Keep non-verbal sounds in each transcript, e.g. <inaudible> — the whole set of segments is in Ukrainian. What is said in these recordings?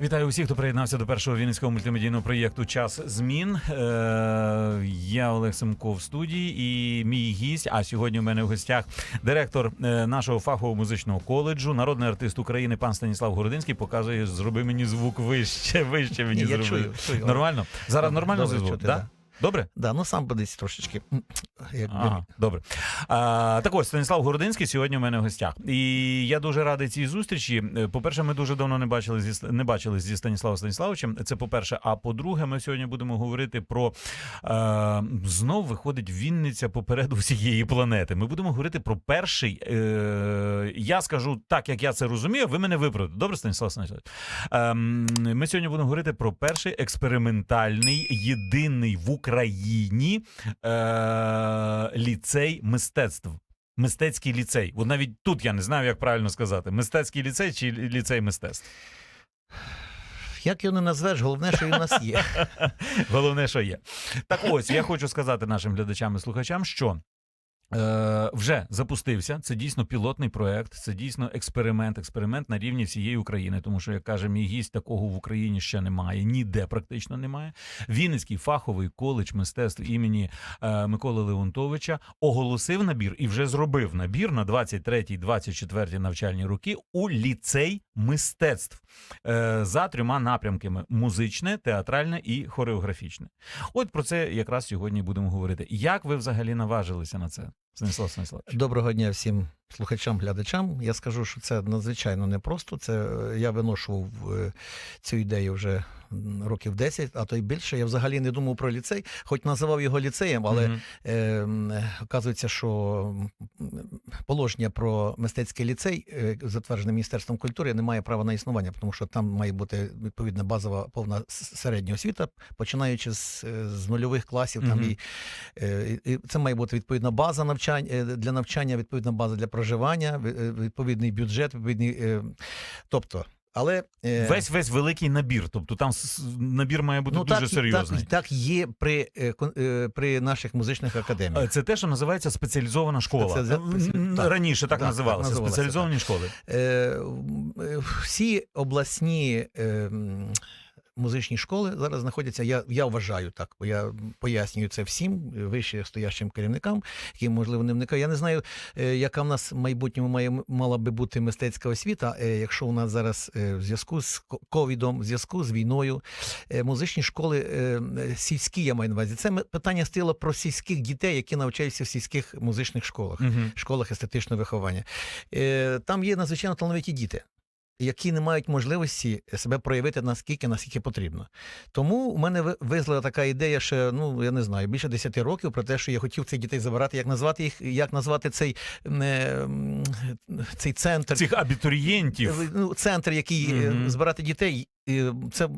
Вітаю усіх, хто приєднався до першого вінницького мультимедійного проєкту Час змін. Е, я Олег Семко в студії і мій гість. А сьогодні у мене в гостях директор е, нашого фахового музичного коледжу, народний артист України пан Станіслав Городинський. Показує, зроби мені звук вище, вище мені Ні, я зроби. чую, чую. Нормально? Зараз нормально Добре звук? чути, да? Добре? Да, ну сам подивись трошечки. Як Ага, добре. А, так ось Станіслав Городинський сьогодні у мене в гостях. І я дуже радий цій зустрічі. Е, По-перше, ми дуже давно не бачили зі не бачили зі Станіславом Станіславовичем. Це по-перше. А по-друге, ми сьогодні будемо говорити про е, знов виходить Вінниця попереду всієї планети. Ми будемо говорити про перший. Е, я скажу так, як я це розумію. Ви мене виправите. Добре, Станіслав Станіславович? Ем, ми сьогодні будемо говорити про перший експериментальний, єдиний в Україні е, ліцей мистецтв. Мистецький ліцей. От навіть тут я не знаю, як правильно сказати: мистецький ліцей чи ліцей мистецтв. Як його не назвеш, головне, що він у нас є. <laughs> Головне, що є. Так ось я хочу сказати нашим глядачам і слухачам, що. Е, вже запустився. Це дійсно пілотний проект, це дійсно експеримент, експеримент на рівні всієї України. Тому що, як каже мій гість, такого в Україні ще немає, ніде практично немає. Вінницький фаховий коледж мистецтв імені е, Миколи Леонтовича оголосив набір і вже зробив набір на 23-24 навчальні роки у ліцей мистецтв е, за трьома напрямками: музичне, театральне і хореографічне. От про це якраз сьогодні будемо говорити. Як ви взагалі наважилися на це, Станіслав Станіславович? Доброго дня всім слухачам, глядачам. Я скажу, що це надзвичайно непросто. Це е, я виношував е, цю ідею вже років 10, а то й більше. Я взагалі не думав про ліцей, хоч називав його ліцеєм, але Мгм. е, оказується, що положення про мистецький ліцей, е, затверджене Міністерством культури, не має права на існування, тому що там має бути відповідна базова повна середня освіта, починаючи з, е, з нульових класів. Там Мгм. і, е, і це має бути відповідна база навчання е, для навчання, відповідна база для проживання, е, відповідний бюджет, відповідний. е, Тобто, але е, Весь весь великий набір. Тобто там набір має бути дуже так, серйозний. Так, так є при, е, е, при наших музичних академіях. Це те, що називається спеціалізована школа. Так. Раніше так, Так, так називалося. Так, Спеціалізовані школи. Е, Всі обласні е, музичні школи зараз знаходяться. Я, я вважаю так, бо я пояснюю це всім вище стоящим керівникам, які можливо не вникають. Я не знаю, е, яка в нас в майбутньому має мала би бути мистецька освіта. е, Якщо у нас зараз е, в зв'язку з ковідом, в зв'язку з війною, музичні школи сільські, я маю на увазі. Це питання стояло про сільських дітей, які навчаються в сільських музичних школах Мгм. школах естетичного виховання. Там є надзвичайно талановиті діти. Які не мають можливості себе проявити наскільки, наскільки потрібно. Тому у мене ви- визвала така ідея, ще ну я не знаю, більше 10 років про те, що я хотів цих дітей забирати, як назвати їх, як назвати цей, е, цей центр, Цих абітурієнтів. ну, центр, який е, Мгм. збирати дітей. Це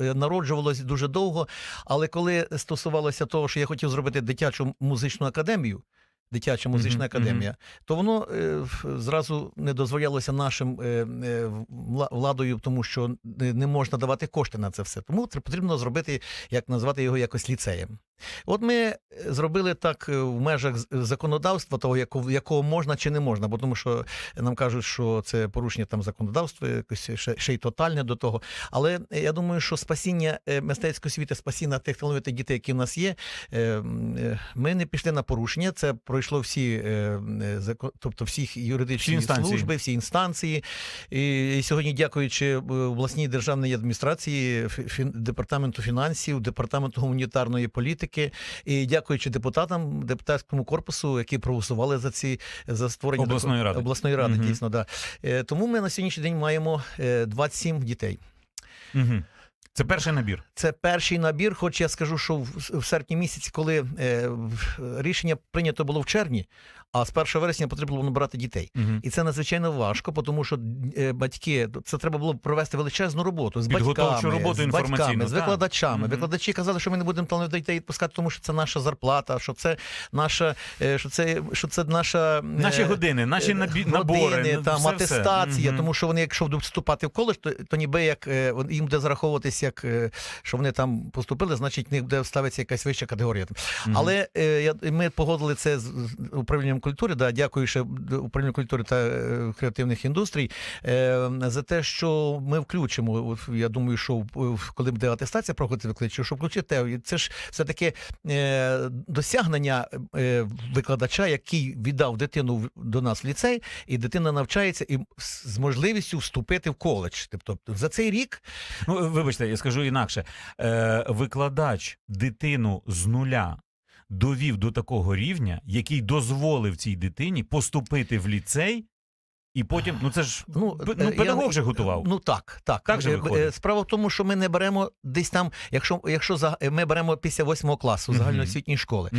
е, народжувалось дуже довго. Але коли стосувалося того, що я хотів зробити дитячу музичну академію, дитяча музична Мгм, академія, то воно е, зразу не дозволялося нашим е, е, владою, тому що не не можна давати кошти на це все. Тому це потрібно зробити, як назвати його якось ліцеєм. От ми е, зробили так е, в межах з- законодавства, того, якого, можна чи не можна, бо тому що нам кажуть, що це порушення там законодавства, якось ще, ще й тотальне до того. Але е, я думаю, що спасіння е, мистецької освіти, спасіння тих талановитих дітей, які в нас є, е, е, ми не пішли на порушення. Це пройшло всі, е, е, тобто всіх юридичні Всі служби, всі інстанції. І, сьогодні, дякуючи е, обласній державній адміністрації, департаменту фінансів, департаменту гуманітарної політики, і дякуючи депутатам, депутатському корпусу, які проголосували за ці за створення Обласної ради. обласної ради, Угу. дійсно, да. Е, Тому ми на сьогоднішній день маємо е, 27 дітей. Угу. Це перший набір. Це перший набір, хоч я скажу, що в, в серпні місяці, коли е, рішення прийнято було в червні, а з 1 вересня потрібно було набирати дітей. Мгм. І це надзвичайно важко, тому що е, батьки це треба було провести величезну роботу з батьками, роботу з батьками, з викладачами. Мгм. Викладачі казали, що ми не будемо талановитих дітей відпускати, тому що це наша зарплата, що це наша, е, що це, що це наша е, Наші години, наші набі... години, ну, там все, атестація, все. тому що вони, якщо будуть вступати в коледж, то, то ніби як їм буде зараховуватись, як що вони там поступили, значить в них буде ставитися якась вища категорія. Мгм. Але я, ми погодили це з управлінням культури. Да, дякую ще управлінню культури та е, креативних індустрій е, за те, що ми включимо. Я думаю, що в- коли буде атестація проходити викладачів, що включите. І Це ж все таки е, досягнення е, викладача, який віддав дитину до нас в ліцей, і дитина навчається і з можливістю вступити в коледж. Тобто за цей рік Ну, вибачте, я скажу інакше. Е, викладач дитину з нуля довів до такого рівня, який дозволив цій дитині поступити в ліцей, і потім, ну це ж Ну, е, ну, педагог не- же готував. Ну так, так. Так же Е, виходить? е, Справа в тому, що ми не беремо десь там, якщо, якщо за- ми беремо після восьмого класу загальноосвітньої школи.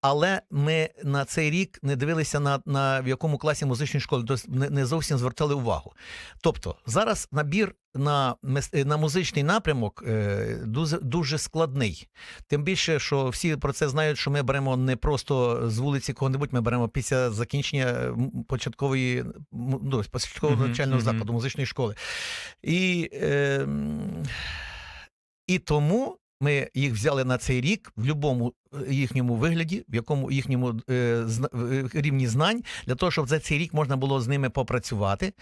Але ми на цей рік не дивилися на, на в якому класі музичної школи, тобто не, не зовсім звертали увагу. Тобто зараз набір на, е, на музичний напрямок е, дуже, дуже складний. Тим більше, що всі про це знають, що ми беремо не просто з вулиці кого-небудь, ми беремо після закінчення е, початкової ну, початкового Мгм, навчального мгм. закладу музичної школи. І, е, і тому ми їх взяли на цей рік в будь-якому їхньому вигляді, в якому їхньому е, зна- е, рівні знань, для того, щоб за цей рік можна було з ними попрацювати.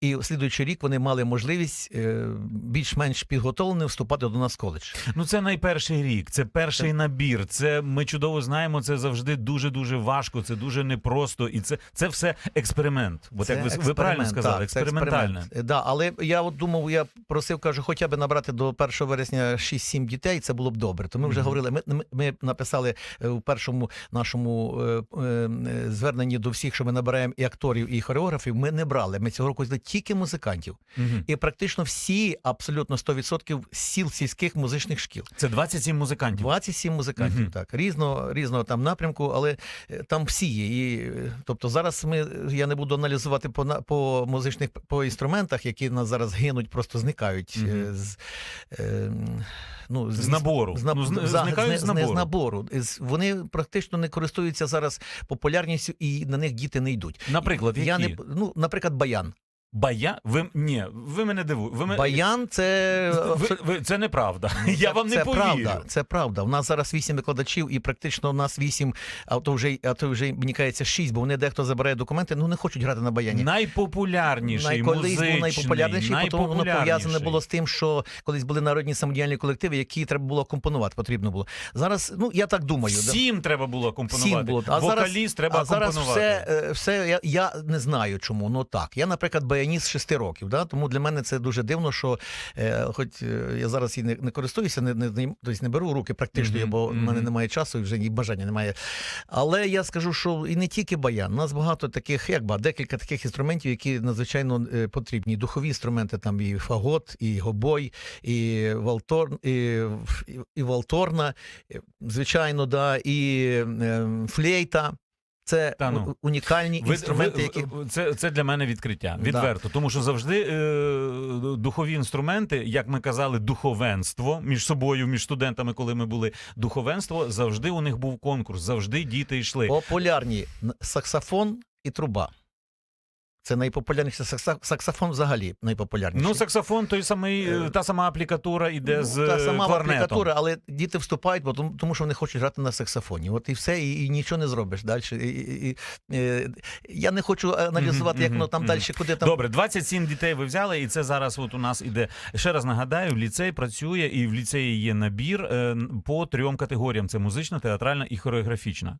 І в слідуючий рік вони мали можливість е, більш-менш підготовлені вступати до нас в коледж. Ну, це найперший рік, це перший набір. Це ми чудово знаємо. Це завжди дуже дуже важко. Це дуже непросто, і це, це все експеримент. Бо Це як ви, ви правильно сказали, так, експериментальне. експеримент. Е, Да, але я от думав, я просив, кажу, хоча б набрати до 1 вересня 6-7 дітей, це було б добре. То ми вже Мгм. говорили. Ми, ми, ми написали е, у першому нашому е, е, зверненні до всіх, що ми набираємо і акторів, і хореографів. Ми не брали. Ми цього року взяли тільки музикантів. Мгм. І практично всі, абсолютно 100% сіл сільських музичних шкіл. Це 27 музикантів. 27 музикантів, Мгм. так різного різного там напрямку, але там всі є. І, тобто зараз ми я не буду аналізувати по по музичних по інструментах, які нас зараз гинуть, просто зникають е, з. Е, Ну, З набору. з, Ну, з- зникають з, з не набору. з набору. Вони практично не користуються зараз популярністю, і на них діти не йдуть. Наприклад, які? Я не ну, наприклад, баян. Бая? Ви ні, ви мене дивуєте. Ви, Баян це ви, ви, це неправда. Я вам не це повірю. правда. Це правда. У нас зараз вісім викладачів, і практично у нас вісім, а то вже а то вже мені кажеться шість, бо вони дехто забирає документи, ну не хочуть грати на баяні. Найпопулярніший Колись музичний, був найпопулярніший, тому воно пов'язане було з тим, що колись були народні самодіяльні колективи, які треба було компонувати. Потрібно було зараз. Ну я так думаю. да. Всім треба було компонувати. Всім було. А Вокаліст зараз, треба а зараз компонувати. все, е, все я, я не знаю чому. Ну так. Я, наприклад, з 6 років. Да? Тому для мене це дуже дивно, що е, хоч е, я зараз і не, не користуюся, не, не, не, тобто не беру в руки практично, Мгм, бо в мене немає часу і вже ні бажання немає. Але я скажу, що і не тільки баян. У нас багато таких, як ба, декілька таких інструментів, які надзвичайно е, потрібні. Духові інструменти, там і фагот, і гобой, і валторн, і, і, і валторна, е, звичайно, да, і е, флейта. Це Та ну. унікальні Ви- інструменти, ви- які це, це для мене відкриття. Да. Відверто. Тому що завжди е, духові інструменти, як ми казали, духовенство між собою, між студентами, коли ми були, духовенство, завжди у них був конкурс, завжди діти йшли. популярні саксофон і труба. Це найпопулярніший саксофон взагалі найпопулярніший. Ну, саксофон, той самий, е, Е, та сама аплікатура іде Ну, з та сама кларнетом. аплікатура, але діти вступають, бо тому, тому що вони хочуть грати на саксофоні. От і все, і, і нічого не зробиш далі. І, і, і, е, я не хочу аналізувати, як воно там далі, куди там. Добре, 27 дітей ви взяли, і це зараз от у нас іде. Ще раз нагадаю, ліцей працює, і в ліцеї є набір по трьом категоріям: це музична, театральна і хореографічна.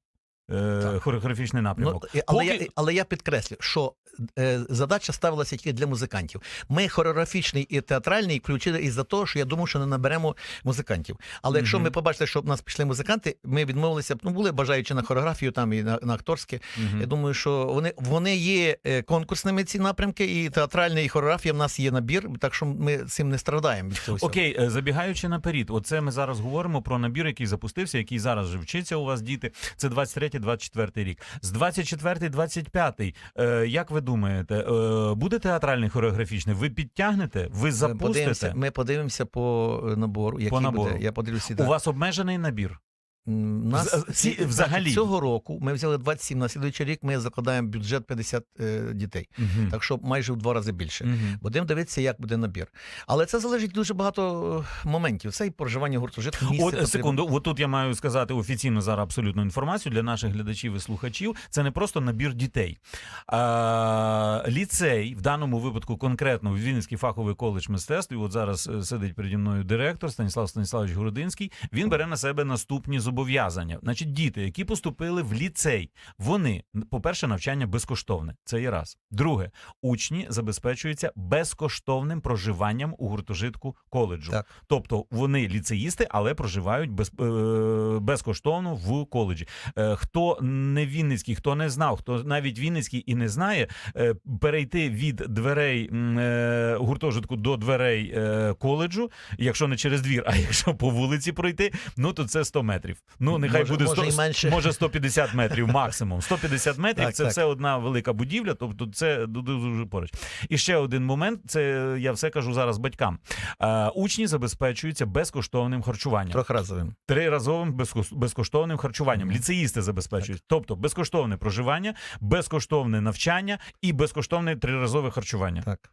Е, хореографічний Ну, напрямок. і- але, Поки- я, але я підкреслю, що е, задача ставилася тільки для музикантів. Ми хореографічний і театральний включили із-за того, що я думав, що не наберемо музикантів. Але якщо Мгм. ми побачили, що в нас пішли музиканти, ми відмовилися. Ну були бажаючи на хореографію, там і на, на акторське. Мгм. Я думаю, що вони, вони є е, конкурсними ці напрямки, і театральна, і хореографія в нас є набір, так що ми цим не страдаємо від цього. Окей, е, забігаючи наперед, оце ми зараз говоримо про набір, який запустився, який зараз вже вчиться у вас діти. Це 23-24 рік. З 24-25, е, як ви думаєте, е, буде театральний хореографічний? Ви підтягнете? Ви запустите? подивимося, ми подивимося по е, набору. Який набору. Буде. Я подивлюся. У да. вас обмежений набір. Нас ці- взагалі? цього року ми взяли 27, на слідуючий рік ми закладаємо бюджет 50 е, дітей. Мгм. Так що майже в два рази більше. Мгм. Будемо дивитися, як буде набір. Але це залежить дуже багато е, моментів. Це і проживання гуртожитку. От потрібно. секунду, от тут я маю сказати офіційно зараз абсолютну інформацію для наших глядачів і слухачів. Це не просто набір дітей. А, ліцей, в даному випадку конкретно Вінницький фаховий коледж мистецтв, і от зараз е, сидить переді мною директор Станіслав Станіславович Городинський. Він бере на себе наступні зобов'язання. Значить, діти, які поступили в ліцей, вони, по-перше, навчання безкоштовне. Це є раз. Друге, учні забезпечуються безкоштовним проживанням у гуртожитку коледжу. Так. Тобто вони ліцеїсти, але проживають без, е, безкоштовно в коледжі. Е, хто не Вінницький, хто не знав, хто навіть Вінницький і не знає, е, перейти від дверей е, гуртожитку до дверей е, коледжу, якщо не через двір, а <laughs> якщо по вулиці пройти, ну то це 100 метрів. Ну нехай Може- буде може 100, і менше. може 150 метрів максимум. 150 метрів Так, це так. все одна велика будівля, тобто це дуже поруч. І ще один момент: це я все кажу зараз батькам. Е, учні забезпечуються безкоштовним харчуванням, Трьохразовим. триразовим безкоштовним харчуванням. Ліцеїсти забезпечують, тобто безкоштовне проживання, безкоштовне навчання і безкоштовне триразове харчування. Так.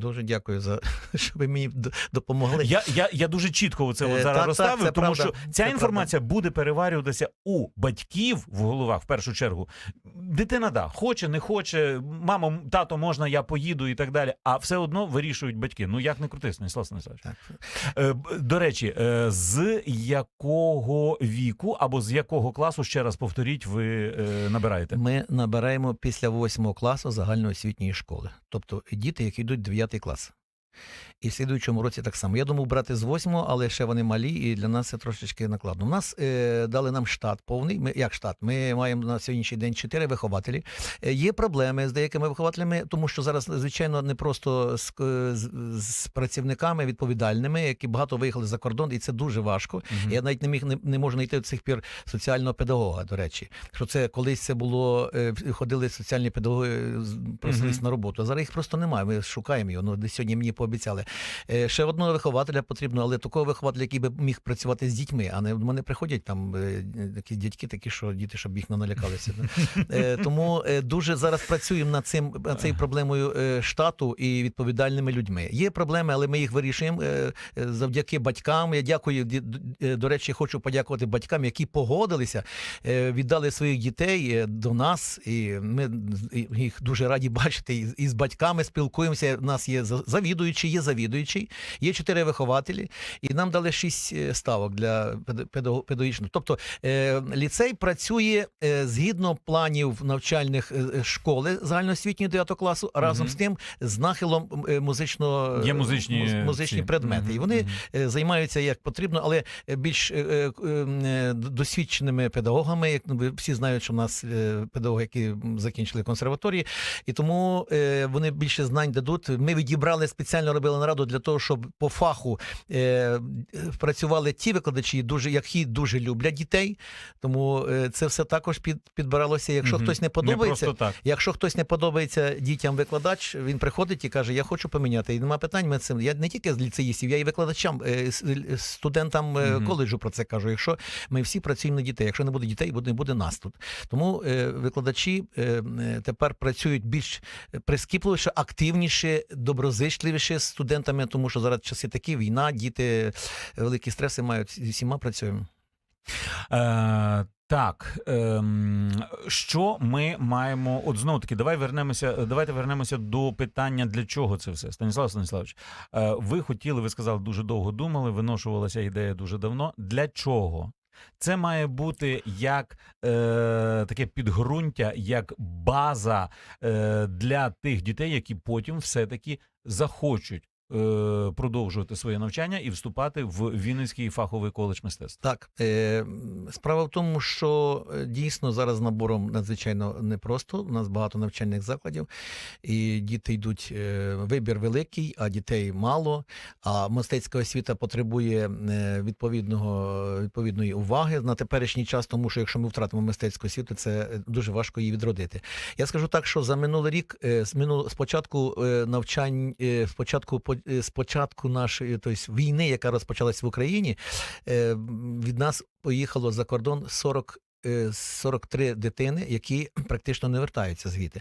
Дуже дякую за <laughs> що ви мені допомогли. Я, я, я дуже чітко це Е, от зараз розставив, це тому правда, що ця це інформація буде переварюватися у батьків в головах в першу чергу. Дитина да, хоче, не хоче, мамо, тато, можна, я поїду і так далі. А все одно вирішують батьки. Ну як не крути, Станіслав Станіславович. Е, До речі, е, з якого віку або з якого класу ще раз повторіть, ви набираєте? Ми набираємо після восьмого класу загальноосвітньої школи, тобто діти, які йдуть в 9 клас. І в слідуючому році так само. Я думав брати з восьмого, але ще вони малі, і для нас це трошечки накладно. У нас е, дали нам штат повний. Ми як штат? Ми маємо на сьогоднішній день чотири вихователі. Е, є проблеми з деякими вихователями, тому що зараз, звичайно, не просто з, е, з, з працівниками відповідальними, які багато виїхали за кордон, і це дуже важко. Мгм. Я навіть не міг не, не можу знайти до цих пір соціального педагога. До речі, що це колись це було е, ходили соціальні педагоги, просились Мгм. на роботу. А зараз їх просто немає. Ми шукаємо його. Ну сьогодні мені пообіцяли. Е, Ще одного вихователя потрібно, але такого вихователя, який би міг працювати з дітьми, а не в мене приходять там е, якісь дядьки, такі, що діти, щоб їх не налякалися. Е, Тому е, дуже зараз працюємо над цим над цією проблемою е, штату і відповідальними людьми. Є проблеми, але ми їх вирішуємо е, е, завдяки батькам. Я дякую е, до речі, хочу подякувати батькам, які погодилися, е, віддали своїх дітей е, до нас, і ми їх дуже раді бачити. І з- батьками спілкуємося. У нас є за- завідуючий, є завідуючий, є чотири вихователі, і нам дали шість е, ставок для педа- педагогічного. Тобто е, ліцей працює е, згідно планів навчальних школи загальноосвітньої 9 класу, разом Мгм. з тим з нахилом е, музично Є музичні музичні предмети. Мгм, І вони е, займаються як потрібно, але більш досвідченими педагогами. Як ну, ви всі знають, що в нас педагоги, які закінчили консерваторії, і тому вони більше знань дадуть. Ми відібрали спеціально робили нараду для того, щоб по фаху е, працювали ті викладачі, дуже які дуже люблять дітей. Тому е, це все також під, підбиралося. Якщо Мгм. хтось не Не подобається, просто так. Якщо хтось не подобається дітям викладач, він приходить і каже: Я хочу поміняти. І нема питань. Ми цим. Я не тільки з ліцеїстів, я і викладачам, е, студентам е, Мгм. коледжу про це кажу. Якщо ми всі працюємо на дітей, якщо не буде дітей, не буде нас тут. Тому е, викладачі тепер працюють більш прискіпливіше, активніше, доброзичливіше з студентами, тому що зараз часи такі, війна, діти е, великі стреси мають. Всіма працюємо. Е, так, ем, що ми маємо? От знову таки, давай вернемося. Давайте вернемося до питання, для чого це все. Станіслав Станіславович, е, ви хотіли, ви сказали, дуже довго думали, виношувалася ідея дуже давно. Для чого? Це має бути як е, таке підґрунтя, як база е, для тих дітей, які потім все-таки захочуть е, продовжувати своє навчання і вступати в Вінницький фаховий коледж мистецтв. Так, е, справа в тому, що е, дійсно зараз набором надзвичайно непросто. У нас багато навчальних закладів, і діти йдуть. е, Вибір великий, а дітей мало. А мистецька освіта потребує е, відповідного відповідної уваги на теперішній час, тому що якщо ми втратимо мистецьку освіту, це е, дуже важко її відродити. Я скажу так, що за минулий рік, е, з е, навчань, е, спочатку по- е, з початку нашої тобто, війни, яка розпочалась в Україні, е, від нас поїхало за кордон 40 е, 43 дитини, які <clears throat> практично не вертаються звідти.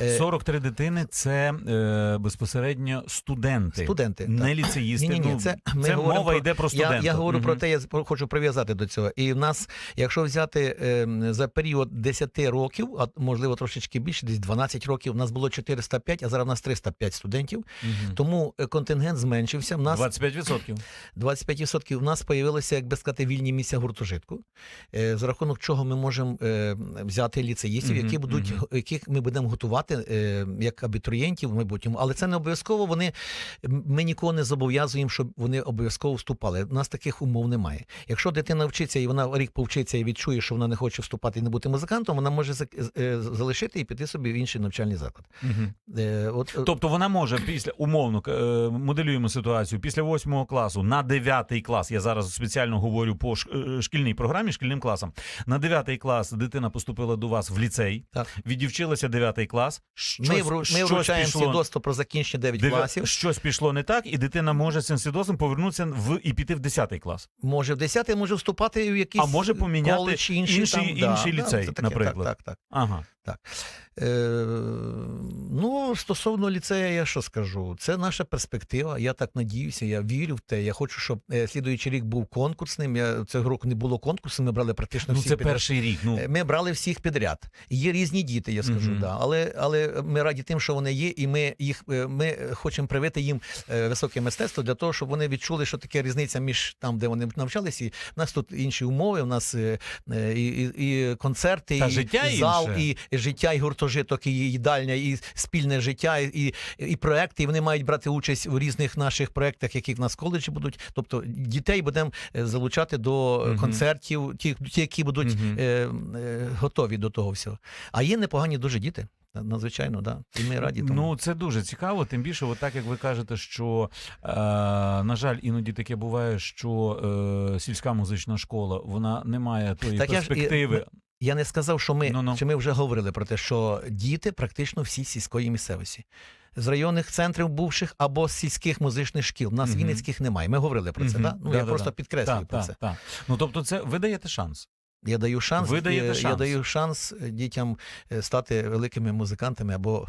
Е, 43 дитини це е, безпосередньо студенти, Студенти, не так. ліцеїсти. Ні-ні-ні, ну, це ми це мова про- йде про Я, студентів. я говорю про те, я хочу прив'язати до цього. І в нас, якщо взяти е, за період 10 років, а можливо трошечки більше, десь 12 років, у нас було 405, а зараз у нас 305 студентів. Мгм. Тому е, контингент зменшився. У нас 25%. 25% у нас появилися, як би сказати, вільні місця гуртожитку, е, за рахунок чого ми можемо е, взяти ліцеїстів, які будуть мгм. яких ми будемо готувати е, як абітурієнтів в майбутньому. Але це не обов'язково. Вони ми нікого не зобов'язуємо, щоб вони обов'язково вступали. У нас таких умов немає. Якщо дитина вчиться і вона рік повчиться і відчує, що вона не хоче вступати і не бути музикантом, вона може е, залишити і піти собі в інший навчальний заклад. Е, От Тобто вона може після умовно е, моделюємо ситуацію після восьмого класу на дев'ятий клас. Я зараз спеціально говорю по шкільній програмі, шкільним класам. На дев'ятий клас дитина поступила до вас в ліцей, Так. відівчилася дев'ятий клас. Щось, ми, вру- ми вручаємо пішло, свідоцтво про закінчення 9 9 класів. щось пішло не так, і дитина може з цим свідоцтвом повернутися в і піти в десятий клас. Може в 10 може вступати в якийсь А може поміняти коледж, інший, інший- там, інший да, ліцей, це таке, наприклад. Так, так, так. Ага. Е, ну, стосовно ліцея, я що скажу? Це наша перспектива. Я так надіюся, я вірю в те. Я хочу, щоб е, слідуючий рік був конкурсним. Я цього року не було конкурсу, ми брали практично Ну це підряд. перший рік. Ну Е, Ми брали всіх підряд. Є різні діти, я скажу, Мгм. да. але, але ми раді тим, що вони є, і ми їх е, ми хочемо привити їм високе мистецтво для того, щоб вони відчули, що таке різниця між там, де вони навчалися. І в нас тут інші умови. У нас і, і, і концерти, Та і, життя і зал, інше. і життя, і гуртожиток, і їдальня, і спільне життя, і, і проекти. І вони мають брати участь у різних наших проектах, які в нас коледжі будуть. Тобто дітей будемо е, залучати до Мгм. концертів, ті, ті, які будуть Мгм. е, е, готові до того всього. А є непогані дуже діти. Надзвичайно, да. І ми раді тому. Ну, це дуже цікаво. Тим більше, от так як ви кажете, що е, на жаль, іноді таке буває, що е, сільська музична школа вона не має тої Так я ж перспективи. Я не сказав, що ми Ну-ну. чи ми вже говорили про те, що діти практично всі сільської місцевості. З районних центрів бувших або з сільських музичних шкіл. У нас Мгм. вінницьких немає. Ми говорили про це, Мгм. так? Ну я Да-да-да. просто підкреслюю Так, про так, це. так. Ну тобто, це ви даєте шанс. Я даю шанс, Ви даєте е, я даю шанс е, дітям е, стати великими музикантами або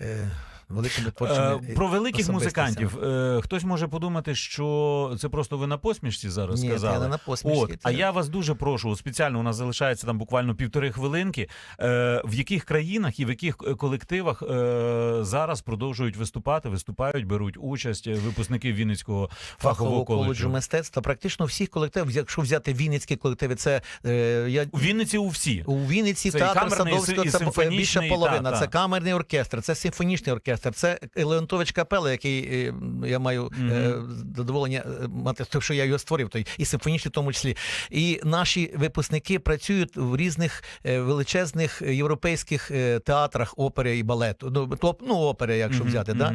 е, великими творчими. Е, про великих музикантів. Е, хтось може подумати, що це просто ви на посмішці зараз Ні, сказали. я не на посмішки. От, це- а я вас дуже прошу, спеціально у нас залишається там буквально півтори хвилинки. Е, в яких країнах і в яких е, колективах е, зараз продовжують виступати, виступають, беруть участь е, випускники Вінницького фахового коледжу мистецтва. Практично всіх колективів, якщо взяти Вінницькі колективи, це е, я У Вінниці у всі. У Вінниці Це і театр камерний, і Садовського, і це більше половина. та, Це камерний оркестр, це симфонічний оркестр, це Леонтович Капела, який е, я маю Мгм. е, задоволення е, мати, те, що я його створив, той і симфонічний в тому числі. І наші випускники працюють в різних величезних європейських театрах опери і балету. Ну, топ, ну опери, якщо Мгм, взяти. Да?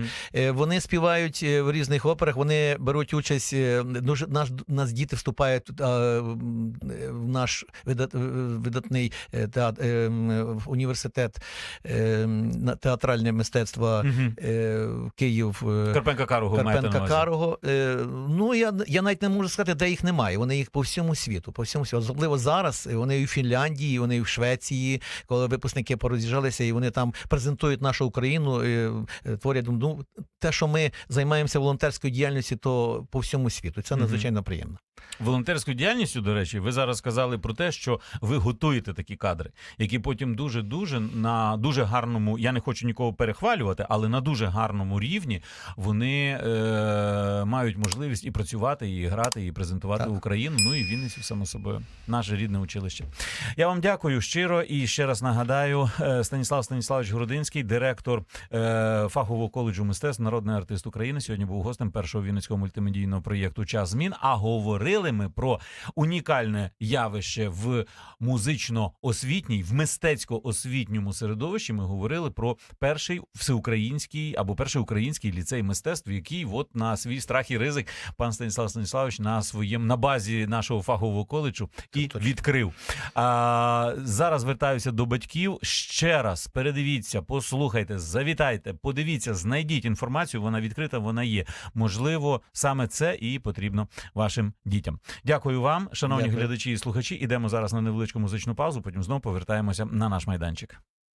Вони співають в різних операх, вони беруть участь. Дуже наш нас діти вступають а, в наш видат, видатний теат- м, в університет театральне мистецтво. Е, Київ. е, Карпенка Карого Карпенка? Карого. Е, Ну я, я навіть не можу сказати, де їх немає. Вони їх по всьому світу. По всьому світу. Особливо зараз. е, Вони і в Фінляндії, вони і в Швеції, коли випускники пороз'їжджалися, і вони там презентують нашу Україну, е, творять ну, те, що ми займаємося волонтерською діяльністю, то по всьому світу. Це надзвичайно приємно. Волонтерською діяльністю, до речі, ви зараз сказали про те, що ви готуєте такі кадри, які потім дуже дуже на дуже гарному, я не хочу нікого перехвалювати, але на дуже гарному рівні вони е, мають можливість і працювати, і грати, і презентувати Так. Україну. Ну і Вінницю, само собою, наше рідне училище. Я вам дякую щиро і ще раз нагадаю, е, Станіслав Станіславович Грудинський, директор е, фахового коледжу мистецтв, народний артист України. Сьогодні був гостем першого вінницького мультимедійного проєкту Час змін. А говорили. говорили ми про унікальне явище в музично-освітній, в мистецько-освітньому середовищі. Ми говорили про перший всеукраїнський або перший український ліцей мистецтв, який от на свій страх і ризик пан Станіслав Станіславович на своєму на базі нашого фахового коледжу і Точно. відкрив. А, зараз звертаюся до батьків. Ще раз передивіться, послухайте, завітайте, подивіться, знайдіть інформацію. Вона відкрита, вона є. Можливо, саме це і потрібно вашим дітям. Дякую вам, шановні Дякую. глядачі і слухачі. Ідемо зараз на невеличку музичну паузу. Потім знову повертаємося на наш майданчик.